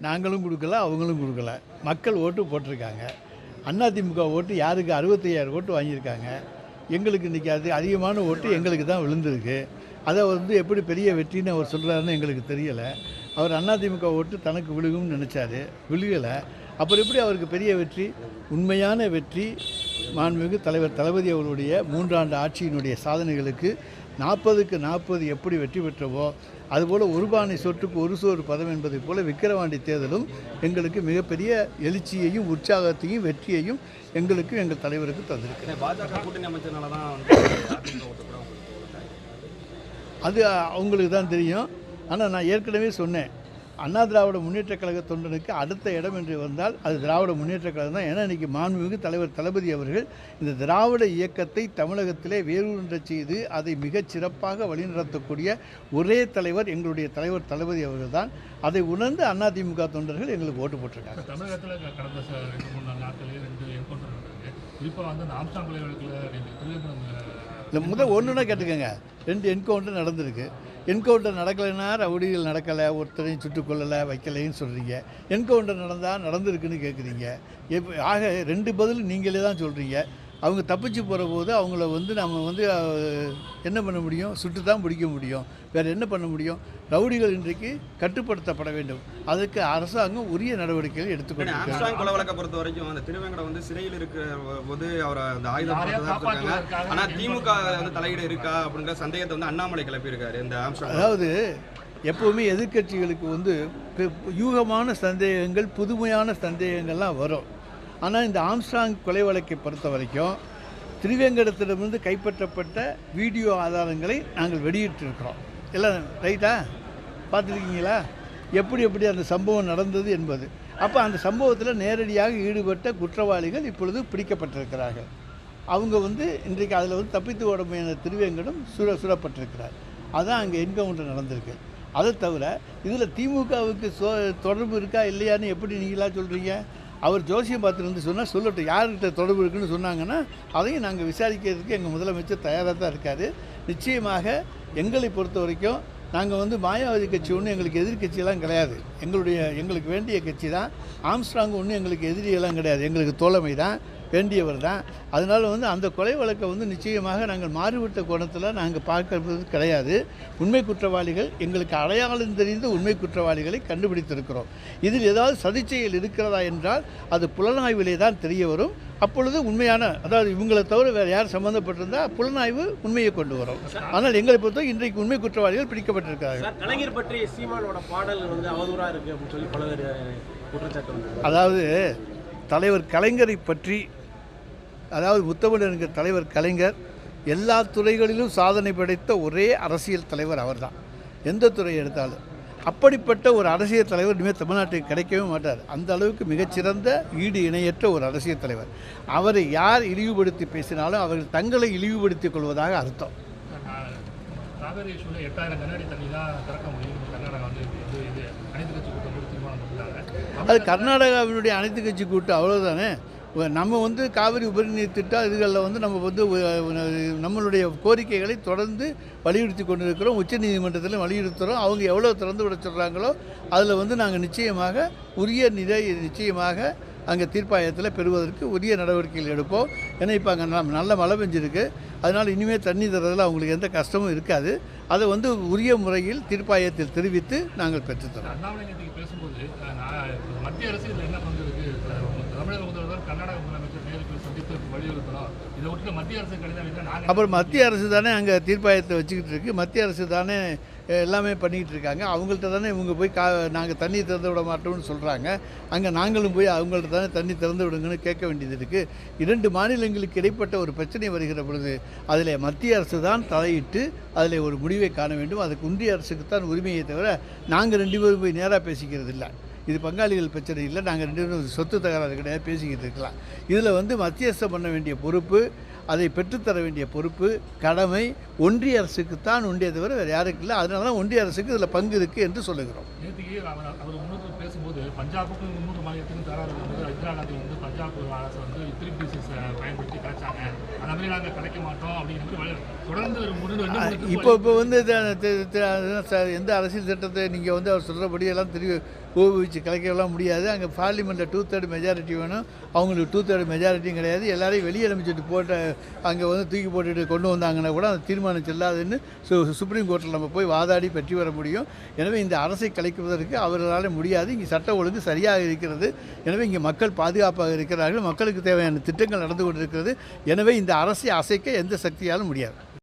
நாங்களும் கொடுக்கல அவங்களும் கொடுக்கல. மக்கள் ஓட்டு போட்டிருக்காங்க. அதிமுக ஓட்டு யாருக்கு அறுபத்தையாயிரம் ஓட்டு வாங்கியிருக்காங்க? எங்களுக்கு இன்றைக்கி அது அதிகமான ஓட்டு எங்களுக்கு தான் விழுந்திருக்கு. அதை வந்து எப்படி பெரிய வெற்றின்னு அவர் சொல்கிறாருன்னு எங்களுக்கு தெரியலை. அவர் அதிமுக ஓட்டு தனக்கு விழுகும்னு நினச்சாரு. விழுகலை. அப்புறம் எப்படி அவருக்கு பெரிய வெற்றி? உண்மையான வெற்றி. மாண்புமிகு தலைவர் தளபதி அவர்களுடைய மூன்றாண்டு ஆட்சியினுடைய சாதனைகளுக்கு நாற்பதுக்கு நாற்பது எப்படி வெற்றி பெற்றவோ அதுபோல் ஒரு பானை சொட்டுக்கு ஒரு சோறு பதம் என்பதைப் போல விக்கிரவாண்டி தேர்தலும் எங்களுக்கு மிகப்பெரிய எழுச்சியையும் உற்சாகத்தையும் வெற்றியையும் எங்களுக்கு எங்கள் தலைவருக்கு தந்திருக்கு. அது அவங்களுக்கு தான் தெரியும். ஆனால் நான் ஏற்கனவே சொன்னேன். அண்ணா திராவிட முன்னேற்ற கழக தொண்டனுக்கு அடுத்த இடம் என்று வந்தால் அது திராவிட முன்னேற்ற கழகம் தான். ஏன்னா இன்றைக்கி மாண்புமிகு தலைவர் தளபதி அவர்கள் இந்த திராவிட இயக்கத்தை தமிழகத்திலே வேரூன்ற செய்து அதை மிகச் சிறப்பாக வழிநடத்தக்கூடிய ஒரே தலைவர் எங்களுடைய தலைவர் தளபதி அவர்கள் தான் அதை உணர்ந்து அதிமுக தொண்டர்கள் எங்களுக்கு ஓட்டு போட்டிருக்காங்க. தமிழகத்தில் கடந்த ரெண்டு மூணு நாட்களே ரெண்டு குறிப்பாக வந்து அந்த ஆம்ஸ்டாங் கொலை வழக்கில் இந்த இல்லை முதல் ஒன்றுனா கேட்டுக்கோங்க. ரெண்டு என்கவுண்டர் நடந்திருக்கு. என்கவுண்டர் நடக்கலைன்னா ரவுடிகள் நடக்கலை ஒருத்தரையும் சுட்டுக்கொள்ளலை வைக்கலைன்னு சொல்கிறீங்க என்கவுண்டர் நடந்தால் நடந்திருக்குன்னு கேட்குறீங்க எப்ப ஆக ரெண்டு பதில் நீங்களே தான் சொல்கிறீங்க அவங்க தப்பிச்சு போகிற போது அவங்கள வந்து நம்ம வந்து என்ன பண்ண முடியும்? சுட்டு தான் பிடிக்க முடியும். வேறு என்ன பண்ண முடியும்? ரவுடிகள் இன்றைக்கு கட்டுப்படுத்தப்பட வேண்டும். அதுக்கு அரசாங்கம் உரிய நடவடிக்கைகள் எடுத்துக்கொண்டு கொலை வழக்கை பொறுத்த வரைக்கும் அந்த திருவேங்கடம் வந்து சிறையில் இருக்கிற போது அவரை அந்த ஆயுதம் யாரையா இருக்காங்க காப்பாற்றுவதற்காக ஆனா திமுக வந்து தலையீடு இருக்கா அப்படிங்கிற சந்தேகத்தை வந்து அண்ணாமலை கிளப்பியிருக்காரு இந்த அதாவது எப்போவுமே எதிர்க்கட்சிகளுக்கு வந்து யூகமான சந்தேகங்கள் புதுமையான சந்தேகங்கள்லாம் வரும். ஆனால் இந்த ஆம்ஸ்டாங் கொலை வழக்கை பொறுத்த வரைக்கும் திருவேங்கடத்திடமிருந்து கைப்பற்றப்பட்ட வீடியோ ஆதாரங்களை நாங்கள் வெளியிட்டிருக்கிறோம். எல்லாம் ரைட்டா? பார்த்துருக்கீங்களா? எப்படி எப்படி அந்த சம்பவம் நடந்தது என்பது. அப்போ அந்த சம்பவத்தில் நேரடியாக ஈடுபட்ட குற்றவாளிகள் இப்பொழுது பிடிக்கப்பட்டிருக்கிறார்கள். அவங்க வந்து இன்றைக்கு அதில் வந்து தப்பித்து ஓட முயன்ற திருவேங்கடம் சுட சுடப்பட்டிருக்கிறார். அதான் அங்கே என்கவுண்டர் நடந்திருக்கு. அதை தவிர இதில் திமுகவுக்கு சோ தொடர்பு இருக்கா இல்லையான்னு எப்படி நீங்களா சொல்கிறீங்க அவர் ஜோசியம் பார்த்துருந்து சொன்னால் சொல்லட்டும் யார்கிட்ட தொடர்பு இருக்குன்னு சொன்னாங்கன்னா அதையும் நாங்கள் விசாரிக்கிறதுக்கு எங்கள் முதலமைச்சர் தயாராக தான் இருக்கார். நிச்சயமாக எங்களை பொறுத்த வரைக்கும் நாங்கள் வந்து மாயாவதி கட்சி ஒன்றும் எங்களுக்கு எதிர்க்கட்சியெல்லாம் கிடையாது. எங்களுடைய எங்களுக்கு வேண்டிய கட்சி தான் ஆம்ஸ்ட்ராங் ஒன்றும் எங்களுக்கு எதிரியெல்லாம் கிடையாது. எங்களுக்கு தோழமை தான் வேண்டியவர் தான். அதனால் வந்து அந்த கொலை வழக்கை வந்து நிச்சயமாக நாங்கள் மாறுபட்ட கோணத்தில் நாங்கள் பார்க்கறது கிடையாது. உண்மை குற்றவாளிகள் எங்களுக்கு அடையாளம் தெரிந்த உண்மை குற்றவாளிகளை கண்டுபிடித்திருக்கிறோம். இதில் ஏதாவது சதிச்செயல் இருக்கிறதா என்றால் அது புலனாய்விலே தான் தெரிய வரும். அப்பொழுது உண்மையான அதாவது இவங்களை தவிர வேறு யார் சம்மந்தப்பட்டிருந்தால் புலனாய்வு உண்மையை கொண்டு வரும். ஆனால் எங்களை பொறுத்தவரை இன்றைக்கு உண்மை குற்றவாளிகள் பிடிக்கப்பட்டிருக்கிறார்கள். கலைஞர் பற்றி சீமானோட பாடல் வந்து அவதூறா இருக்கு அப்படின்னு சொல்லி வந்து அதாவது தலைவர் கலைஞரை பற்றி அதாவது முத்தமிழர் என்கிற தலைவர் கலைஞர் எல்லா துறைகளிலும் சாதனை படைத்த ஒரே அரசியல் தலைவர் அவர்தான். எந்த துறை எடுத்தாலும். அப்படிப்பட்ட ஒரு அரசியல் தலைவர் இனிமேல் தமிழ்நாட்டுக்கு கிடைக்கவே மாட்டார். அந்த அளவுக்கு மிகச்சிறந்த ஈடு இணையற்ற ஒரு அரசியல் தலைவர். அவரை யார் இழிவுபடுத்தி பேசினாலும் அவர்கள் தங்களை இழிவுபடுத்திக் கொள்வதாக அர்த்தம். தான் அது கர்நாடகாவினுடைய அனைத்து கட்சி கூட்டம் அவ்வளோதானே நம்ம வந்து காவிரி உபரிநீர் திட்டம் இதுகளில் வந்து நம்ம வந்து நம்மளுடைய கோரிக்கைகளை தொடர்ந்து வலியுறுத்தி கொண்டிருக்கிறோம். உச்சநீதிமன்றத்தில் வலியுறுத்துகிறோம் அவங்க எவ்வளோ திறந்து விட சொல்கிறாங்களோ அதில் வந்து நாங்கள் நிச்சயமாக உரிய நிலை நிச்சயமாக அங்கே தீர்ப்பாயத்தில் பெறுவதற்கு உரிய நடவடிக்கைகள் எடுப்போம். ஏன்னா இப்போ அங்கே ந- நல்ல மழை பெஞ்சிருக்கு. அதனால் இனிமேல் தண்ணி தர்றதில் அவங்களுக்கு எந்த கஷ்டமும் இருக்காது. அதை வந்து உரிய முறையில் தீர்ப்பாயத்தில் தெரிவித்து நாங்கள் பெற்றுத்தரோம். பேசும்போது மத்திய அரசு என்ன பங்கு இருக்கு அஹ், தமிழக முதல்வர் கர்நாடக முதலமைச்சர் நேருக்கு சந்தித்து வலியுறுத்தணும் இதை விட்டு மத்திய அரசு கடிதம் அப்புறம் மத்திய அரசு தானே அங்கே தீர்ப்பாயத்தை வச்சுக்கிட்டு இருக்கு. மத்திய அரசு தானே எல்லாமே பண்ணிக்கிட்டு இருக்காங்க. அவங்கள்ட்ட தானே இவங்க போய் கா நாங்கள் தண்ணி திறந்து விட மாட்டோம்னு சொல்கிறாங்க அங்கே நாங்களும் போய் அவங்கள்ட்ட தானே தண்ணி திறந்து விடுங்கன்னு கேட்க வேண்டியது இருக்குது இரண்டு மாநிலங்களுக்கு இடைப்பட்ட ஒரு பிரச்சனை வருகிற பொழுது அதில் மத்திய அரசு தான் தலையிட்டு அதில் ஒரு முடிவை காண வேண்டும். அதுக்கு ஒன்றிய அரசுக்கு தான் உரிமையை தவிர நாங்கள் ரெண்டு பேரும் போய் நேராக பேசிக்கிறது இல்லை இது பங்காளிகள் பிரச்சனை இல்லை நாங்கள் ரெண்டு பேரும் சொத்து தகராறு கிடையாது பேசிக்கிட்டு இருக்கலாம். இதில் வந்து மத்தியஸ்தம் பண்ண வேண்டிய பொறுப்பு அதை பெற்றுத்தர வேண்டிய பொறுப்பு கடமை ஒன்றிய அரசுக்கு தான் உண்டிய தவிர வேறு யாருக்கு இல்லை. அதனால தான் ஒன்றிய அரசுக்கு இதில் பங்கு இருக்குது என்று சொல்லுகிறோம். நேற்றுக்கு அவர் பேசும்போது பஞ்சாபுக்கும் முன்னூறு மாநிலத்துக்கும் தராறு வந்து இந்திரா காந்தி வந்து பஞ்சாப் அரசு வந்து த்ரீ பீசஸ் பயன்படுத்தி கிடைச்சாங்க அந்த மாதிரி நாங்கள் கிடைக்க மாட்டோம் அப்படிங்கிற மாதிரி வழி- தொடர்ந்து ஒரு மூணு ரெண்டு மூணு இப்போ இப்போ வந்து எந்த அரசியல் சட்டத்தை நீங்கள் வந்து அவர் சொல்கிறபடி எல்லாம் திரு ஊக்குவிச்சு கலைக்கலாம் முடியாது. அங்கே பார்லிமெண்ட்டில் டூ தேர்ட் மெஜாரிட்டி வேணும். அவங்களுக்கு டூ தேர்ட் மெஜாரிட்டியும் கிடையாது. எல்லாரையும் வெளியே அனுப்பிச்சிட்டு போட்ட அங்கே வந்து தூக்கி போட்டுட்டு கொண்டு வந்தாங்கன்னா கூட அந்த தீர்மானம் செல்லாதுன்னு சு சுப்ரீம் கோர்ட்டில் நம்ம போய் வாதாடி பெற்றி வர முடியும். எனவே இந்த அரசை கலைக்குவதற்கு அவர்களால் முடியாது. இங்கே சட்ட ஒழுங்கு சரியாக இருக்கிறது. எனவே இங்கே மக்கள் பாதுகாப்பாக இருக்கிறார்கள். மக்களுக்கு தேவையான திட்டங்கள் நடந்து கொண்டிருக்கிறது. எனவே இந்த அரசை அசைக்க எந்த சக்தியாலும் முடியாது.